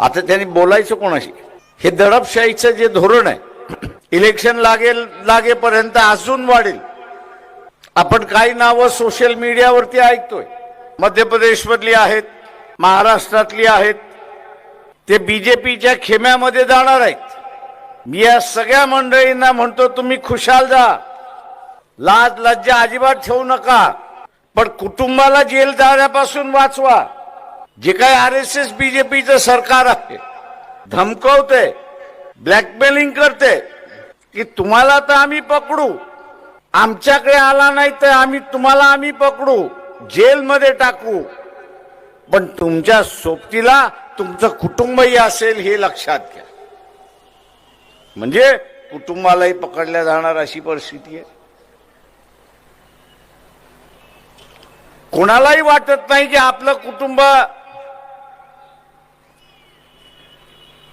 आता त्यांनी बोलायचं कोणाशी? हे दडपशाहीचं जे धोरण आहे इलेक्शन लागेल लागेपर्यंत अजून वाढेल. आपण काही नावं सोशल मीडियावरती ऐकतोय. मध्य प्रदेशमधली आहेत महाराष्ट्रातली आहेत. ते बीजेपीच्या खेम्यामध्ये जाणार आहेत. मी या सगळ्या मंडळींना म्हणतो तुम्ही खुशाल जा. लाज लज्जा अजिबात ठेवू नका. पण कुटुंबाला जेल जाण्यापासून वाचवा. जे काही आर एस एस बीजेपीचं सरकार आहे धमकवते ब्लॅकमेलिंग करते की तुम्हाला तर आम्ही पकडू. आमच्याकडे आला नाही तर आम्ही तुम्हाला आम्ही पकडू. जेलमध्ये टाकू. पण तुमच्या सोबतीला तुमचं कुटुंबही असेल हे लक्षात घ्या. म्हणजे कुटुंबालाही पकडल्या जाणार अशी परिस्थिती आहे. कोणालाही वाटत नाही की आपलं कुटुंब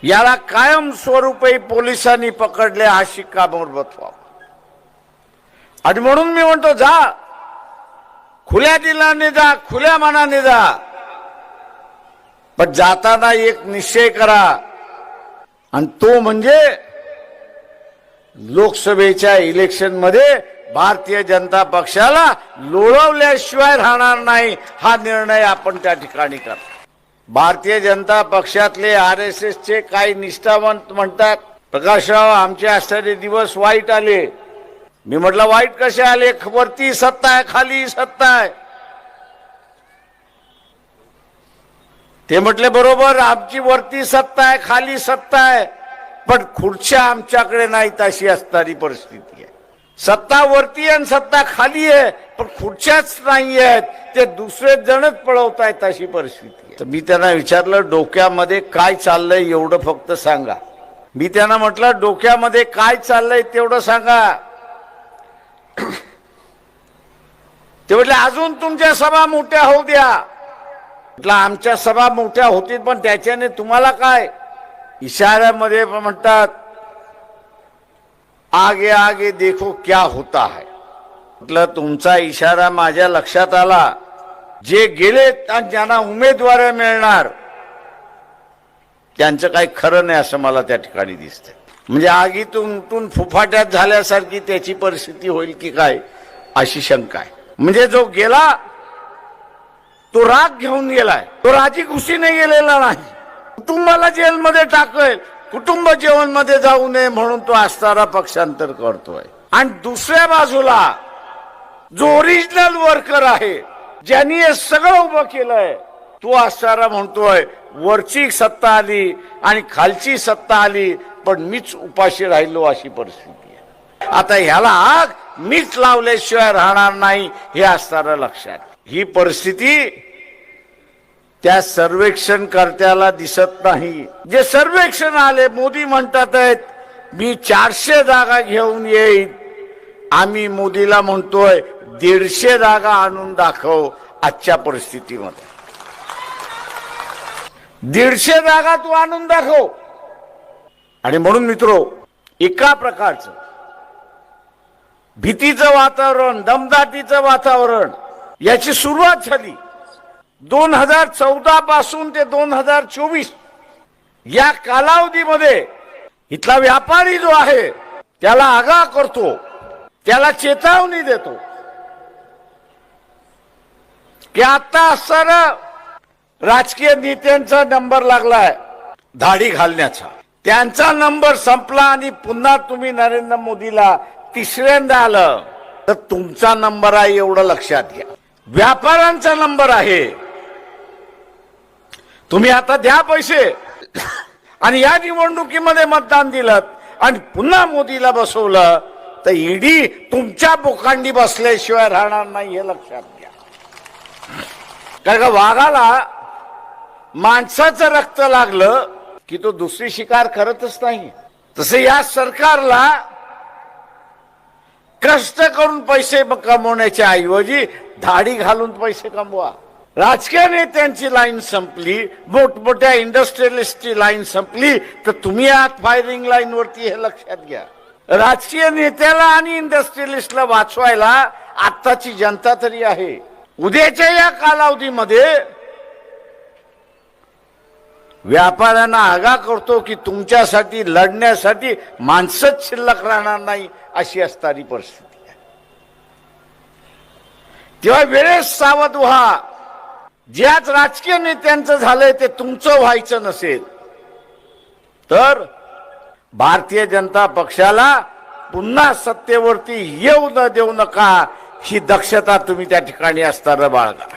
याला कायम स्वरूपी पोलिसांनी पकडले हा शिक्कामोर्बत व्हावा. आणि म्हणून मी म्हणतो जा खुल्या दिलाने जा खुल्या मनाने जा. पण जाताना एक निश्चय करा. आणि तो म्हणजे लोकसभेच्या इलेक्शनमध्ये भारतीय जनता पक्षाला लोळवल्याशिवाय राहणार नाही हा निर्णय आपण त्या ठिकाणी करतो. भारतीय जनता पक्षातले आर एस चे काही निष्ठावंत म्हणतात प्रकाशराव आमचे असणारे दिवस वाईट आले. मी म्हटलं वाईट कसे आले? वरती सत्ता आहे खाली सत्ता आहे. ते म्हटले बरोबर आमची वरती सत्ता आहे खाली सत्ता आहे पण खुर्च्या आमच्याकडे नाहीत अशी असणारी परिस्थिती आहे. सत्ता वरती आहे आणि सत्ता खाली आहे पण खुर्च्याच नाही आहेत. ते दुसरे जणच पळवतायत अशी परिस्थिती तर मी त्यांना विचारलं डोक्यामध्ये काय चाललंय एवढं फक्त सांगा. मी त्यांना म्हटलं डोक्यामध्ये काय चाललंय तेवढं सांगा. ते म्हटले अजून तुमच्या सभा मोठ्या होऊ द्या. म्हटलं आमच्या सभा मोठ्या होतील पण त्याच्याने तुम्हाला काय? इशाऱ्यामध्ये म्हणतात आगे आगे देखो क्या होता है। म्हटलं तुमचा इशारा माझ्या लक्षात आला। जे गेलेत आणि ज्यांना उमेदवार मिळणार त्यांचं काही खरं नाही असं मला त्या ठिकाणी दिसतंय. म्हणजे आगीतून उमटून फुफाट्यात झाल्यासारखी त्याची परिस्थिती होईल की काय अशी शंका आहे. म्हणजे जो गेला तो राग घेऊन गेलाय. तो राजी खुशीने गेलेला नाही. कुटुंबाला जेलमध्ये टाकेल कुटुंब जेवणमध्ये जाऊ नये म्हणून तो असणारा पक्षांतर करतोय. आणि दुसऱ्या बाजूला जो ओरिजिनल वर्कर आहे ज्यांनी हे सगळं उभं केलंय तो असणारा म्हणतोय वरची सत्ता आली आणि खालची सत्ता आली पण मीच उपाशी राहिलो अशी परिस्थिती आहे. आता ह्याला आग मीच लावल्याशिवाय राहणार नाही हे असणारा लक्षात. ही परिस्थिती त्या सर्वेक्षणकर्त्याला दिसत नाही. जे सर्वेक्षण आले मोदी म्हणतात आहेत मी चारशे जागा घेऊन येईन. आम्ही मोदीला म्हणतोय दीडशे जागा आणून दाखव आजच्या परिस्थितीमध्ये. दीडशे जागा तू आणून दाखव. आणि म्हणून मित्रो एका प्रकारचं भीतीचं वातावरण दमदाटीचं वातावरण याची सुरुवात झाली. दोन हजार चौदा पासून ते दोन हजार चोवीस या कालावधीमध्ये इथला व्यापारी जो आहे त्याला आगा करतो त्याला चेतावणी देतो की आता सर राजकीय नेत्यांचा नंबर लागलाय धाडी घालण्याचा. त्यांचा नंबर संपला आणि पुन्हा तुम्ही नरेंद्र मोदीला तिसऱ्यांदा आलं. तर तुमचा नंबर आहे एवढं लक्षात घ्या. व्यापाऱ्यांचा नंबर आहे. तुम्ही आता द्या पैसे. आणि या निवडणुकीमध्ये मतदान दिलं आणि पुन्हा मोदीला बसवलं तर ईडी तुमच्या बोकांडी बसल्याशिवाय राहणार नाही हे लक्षात घ्या. कारण का वाघाला माणसाचं रक्त लागलं की तो दुसरी शिकार करतच नाही. तसे या सरकारला कष्ट करून पैसे कमवण्याच्या ऐवजी धाडी घालून पैसे कमवा. राजकीय नेत्यांची लाईन संपली मोठमोठ्या इंडस्ट्रियलिस्टची लाईन संपली तर तुम्ही आत फायरिंग लाईनवरती हे लक्षात घ्या. राजकीय नेत्याला आणि इंडस्ट्रियलिस्टला वाचवायला आत्ताची जनता तरी आहे. उद्याच्या या कालावधीमध्ये व्यापाऱ्यांना आगा करतो की तुमच्यासाठी लढण्यासाठी माणसंच शिल्लक राहणार नाही अशी असणारी परिस्थिती आहे. तेव्हा वेळेस सावध व्हा. ज्याच राजकीय नेत्यांचं झालंय ते तुमचं व्हायचं नसेल तर भारतीय जनता पक्षाला पुन्हा सत्तेवरती येऊ न देऊ नका ही दक्षता तुम्ही त्या ठिकाणी असताना बाळगा.